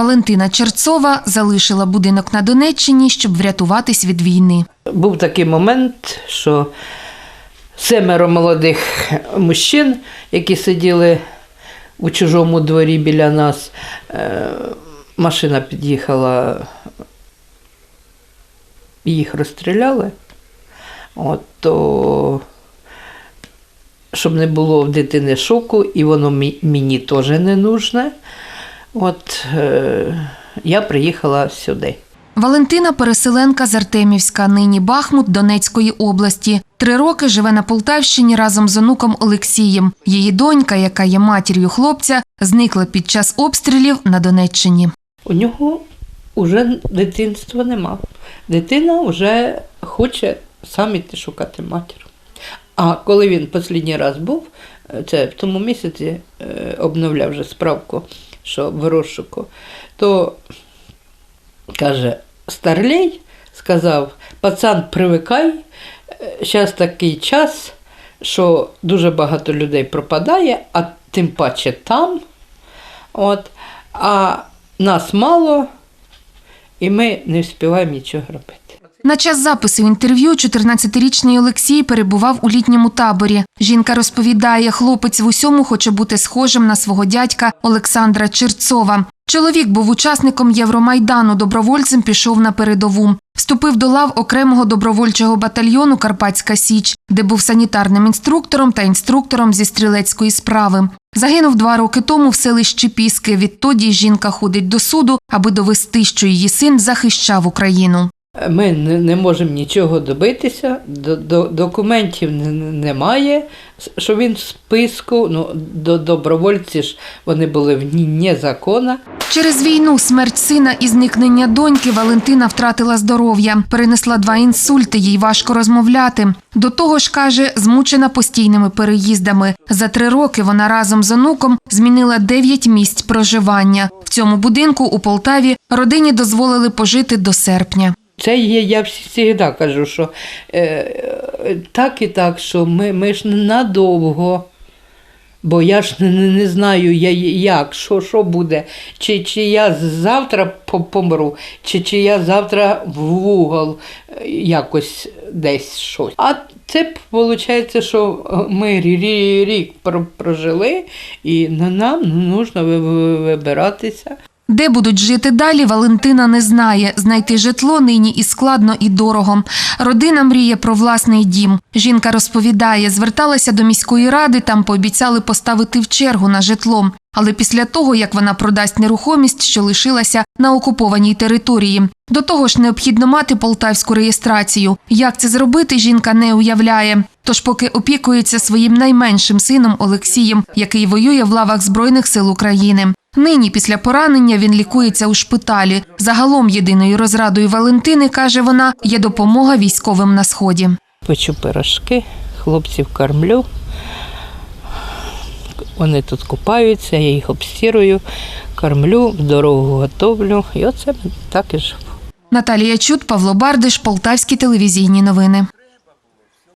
Валентина Черцова залишила будинок на Донеччині, щоб врятуватись від війни. Був такий момент, що семеро молодих мужчин, які сиділи у чужому дворі біля нас, е, машина під'їхала, їх розстріляли. От, то, щоб не було в дитини шоку, і воно мені теж не нужне. От, е, я приїхала сюди. Валентина переселенка з Артемівська, нині Бахмут Донецької області. Три роки живе на Полтавщині разом з онуком Олексієм. Її донька, яка є матір'ю хлопця, зникла під час обстрілів на Донеччині. У нього вже дитинства нема. Дитина вже хоче сам іти шукати матір. А коли він останній раз був, е, це в тому місяці е, обновляв вже справку, що в розшуку, то каже, старлей сказав, пацан, привикай, зараз такий час, що дуже багато людей пропадає, а тим паче там. От, а нас мало, і ми не встигаємо нічого робити. На час запису інтерв'ю 14-річний Олексій перебував у літньому таборі. Жінка розповідає, хлопець в усьому хоче бути схожим на свого дядька Олександра Черцова. Чоловік був учасником Євромайдану, добровольцем пішов на передову. Вступив до лав окремого добровольчого батальйону Карпатська Січ, де був санітарним інструктором та інструктором зі стрілецької справи. Загинув два роки тому в селищі Піски. Відтоді жінка ходить до суду, аби довести, що її син захищав Україну. Ми не, можемо нічого добитися, до, до, документів не- не- немає, що він в списку. Ну, до добровольці ж вони були вне закону. Через війну, смерть сина і зникнення доньки Валентина втратила здоров'я, перенесла два інсульти, їй важко розмовляти. До того ж, каже, змучена постійними переїздами. За три роки вона разом з онуком змінила дев'ять місць проживання. В цьому будинку у Полтаві родині дозволили пожити до серпня. Це є, я завжди кажу, що е, так і так, що ми, ми ж надовго. Бо я ж не, не, знаю, я, як, що, що буде. Чи, чи я завтра помру, чи, чи я завтра в угол е, якось десь щось. А це виходить, що ми рі- рі- рік прожили, і нам потрібно вибиратися. Де будуть жити далі, Валентина не знає. Знайти житло нині і складно, і дорого. Родина мріє про власний дім. Жінка розповідає, зверталася до міської ради, там пообіцяли поставити в чергу на житло. Але після того, як вона продасть нерухомість, що лишилася на окупованій території. До того ж, необхідно мати полтавську реєстрацію. Як це зробити, жінка не уявляє. Тож, поки опікується своїм найменшим сином Олексієм, який воює в лавах Збройних сил України. Нині після поранення він лікується у шпиталі. Загалом єдиною розрадою Валентини, каже вона, є допомога військовим на сході. Печу пирожки, хлопців кормлю. Вони тут купаються, я їх обстірую, кормлю, в дорогу готовлю. І оце так і живу. Наталія Чут, Павло Бардиш, Полтавські телевізійні новини.